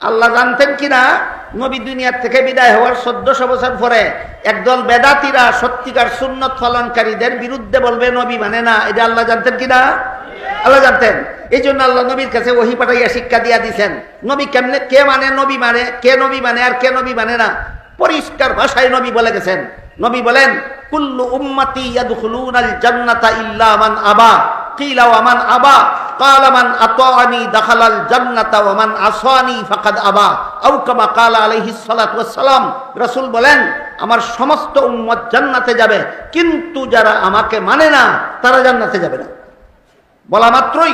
আল্লাহ জানতেন কিনা? নবী দুনিয়ার থেকে বিদায় হওয়ার চোদ্দশো বছর পরে একদল বেদাতিরা সত্যিকার সুন্নত ফলনকারীদের বিরুদ্ধে বলবে, নবী মানে না। এটা আল্লাহ জানতেন কিনা? আল্লাহ জানতেন। এই জন্য আল্লাহ নবীর কাছে ওহি পাঠাইয়া শিক্ষা দিয়া দিছেন, নবী কেমনে, কে মানে নবী মানে কে নবী মানে আর কে নবী মানে না? পরিষ্কার ভাষায় নবী বলে গেছেন। নবী বলেন, কুল্লু উম্মাতি ইয়াদখুলুনাল জান্নাতা ইল্লা মান আবা। কিলা, ওয়া মান আবা। قال من اطاعني دخل الجنه ومن عصاني فقد ابى او كما قال عليه الصلاه والسلام রাসূল বলেন আমার সমস্ত উম্মত জান্নাতে যাবে কিন্তু যারা আমাকে মানে না তারা জান্নাতে যাবে না বলা মাত্রই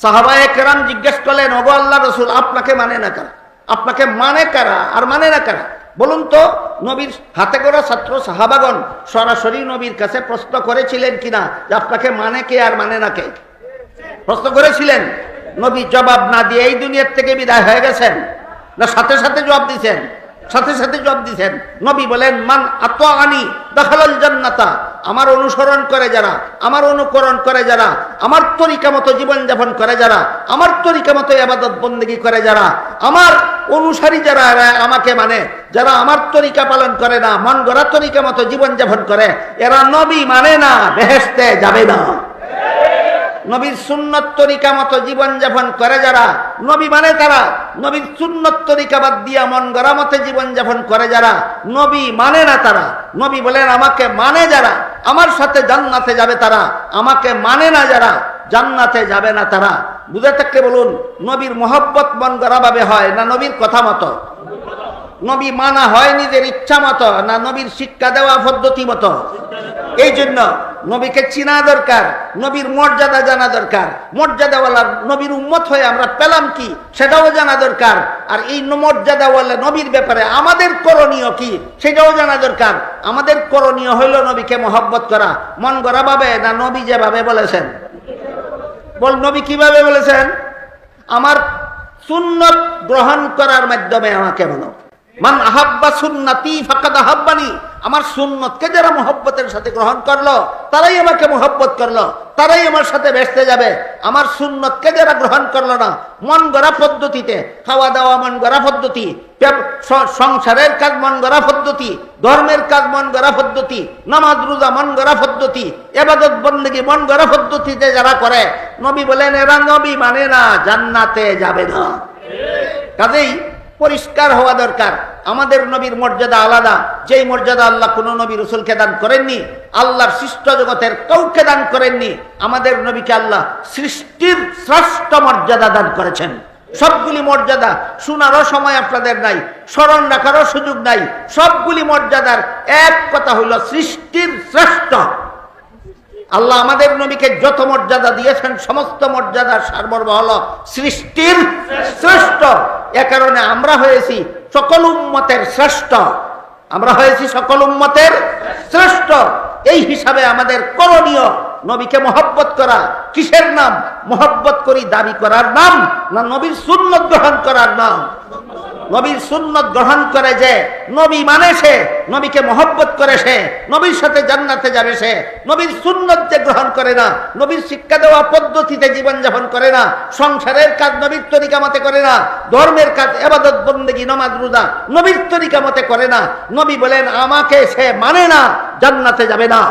সাহাবায়ে কেরাম জিজ্ঞেস করলেন ওগো আল্লাহ রসুল আপনাকে মানে না কারা আপনাকে মানে কারা আর মানে না কারা বলুন তো নবীর হাতে করা ছাত্র সাহাবাগন সরাসরি নবীর কাছে প্রশ্ন করেছিলেন কিনা যে আপনাকে মানে কে আর মানে না কে প্রশ্ন করেছিলেন, নবী জবাব না দিয়ে এই দুনিয়ার থেকে বিদায় হয়ে গেছেন? না, সাথে সাথে জবাব দিছেন, সাথে সাথে জবাব দিছেন। নবী বলেন, মান আনি দেখাল জান্নাতা, আমার অনুসরণ করে যারা, আমার অনুকরণ করে যারা, আমার তরিকা মতো জীবনযাপন করে যারা, আমার তরিকা মতো আবাদত বন্দেগী করে যারা, আমার অনুসারী যারা আমাকে মানে যারা আমার তরিকা পালন করে না, মন গড়া তরিকা মতো জীবনযাপন করে, এরা নবী মানে না বেহেস্তে যাবে না। নবীর সুন্নত তরিকা মতো জীবনযাপন করে যারা, নবী মানে তারা। নবীর সুন্নত তরিকা বাদ দিয়া মন গড়া মতে জীবনযাপন করে যারা, নবী মানে না তারা। নবী বলেন, আমাকে মানে যারা, আমার সাথে জান্নাতে যাবে তারা, আমাকে মানে না যারা, জান্নাতে যাবে না তারা। বুঝে থাকতে বলুন, নবীর মোহব্বত মন গড়া ভাবে হয় না নবীর কথা মতো? নবী মানা হয় নিজের ইচ্ছা মতো, না নবীর শিক্ষা দেওয়া পদ্ধতি মতো। এই জন্য নবীকে চিনা দরকার, নবীর মর্যাদা জানা দরকার। মর্যাদাওয়ালা নবীর উম্মত হয়ে আমরা পেলাম কি, সেটাও জানা দরকার। আর এই মর্যাদাওয়ালা নবীর ব্যাপারে আমাদের করণীয় কি, সেটাও জানা দরকার। আমাদের করণীয় হইল নবীকে মহব্বত করা। মন গড়া ভাবে না নবী যেভাবে বলেছেন? বল, নবী কীভাবে বলেছেন? আমার সুন্নত গ্রহণ করার মাধ্যমে আমাকে বলো। মান আহাব্বা সুন্নাতি ফাকাদ আহাব্বানি। আমার সুন্নতকে যারা মোহব্বতের সাথে গ্রহণ করল, তারাই আমাকে মোহব্বত করল, তারাই আমার সাথে বেসতে যাবে। আমার সুন্নতকে যারা গ্রহণ করল না, মন গড়া পদ্ধতিতে, খাওয়া দাওয়া মন গড়া পদ্ধতি সংসারের কাজ মন গড়া পদ্ধতি, ধর্মের কাজ মন গড়া পদ্ধতি, নামাজ রোজা মন গড়া পদ্ধতি, এবাদত বন্দেগী মন গড়া পদ্ধতিতে যারা করে, নবী বলেন, এরা নবী মানে না, জান্নাতে যাবে না। কাজেই পরিষ্কার হওয়া দরকার। আমাদের নবীর মর্যাদা আলাদা। যেই মর্যাদা আল্লাহ কোন নবী রসুলকে দান করেননি, আল্লাহর সৃষ্ট জগতের কাউকে দান করেননি, আমাদের নবীকে আল্লাহ সৃষ্টির শ্রেষ্ঠ মর্যাদা দান করেছেন। সবগুলি মর্যাদা শোনারও সময় আপনাদের নাই, স্মরণ রাখারও সুযোগ নাই। সবগুলি মর্যাদার এক কথা হইল সৃষ্টির শ্রেষ্ঠ। আল্লাহ আমাদের নবীকে যত মর্যাদা দিয়েছেন, সমস্ত মর্যাদার সার্বর্ব হল সৃষ্টির শ্রেষ্ঠ। এ কারণে আমরা হয়েছি সকল উম্মতের শ্রেষ্ঠ। আমরা হয়েছি সকল উম্মতের শ্রেষ্ঠ। এই হিসাবে আমাদের করণীয় নবীকে মহব্বত করা কিসের নাম? মহব্বত করি দাবি করার নাম না নবীর সুন্নত গ্রহণ করার নাম? নবীর সুন্নত গ্রহণ করে যে, নবী মানে সে, নবীকে মহব্বত করে সে, নবীর সাথে জান্নাতে যাবে সে, নবীর সুন্নত যে গ্রহণ করে না, নবীর শিক্ষা দেওয়া পদ্ধতিতে জীবনযাপন করে না, সংসারের কাজ নবীর তরিকা মতে করে না, ধর্মের কাজ এবাদত, বন্দেগী, নমাজ, রোজা নবীর তরিকা মতে করে না, নবী বলেন, আমাকে সে মানে না, জান্নাতে যাবে না।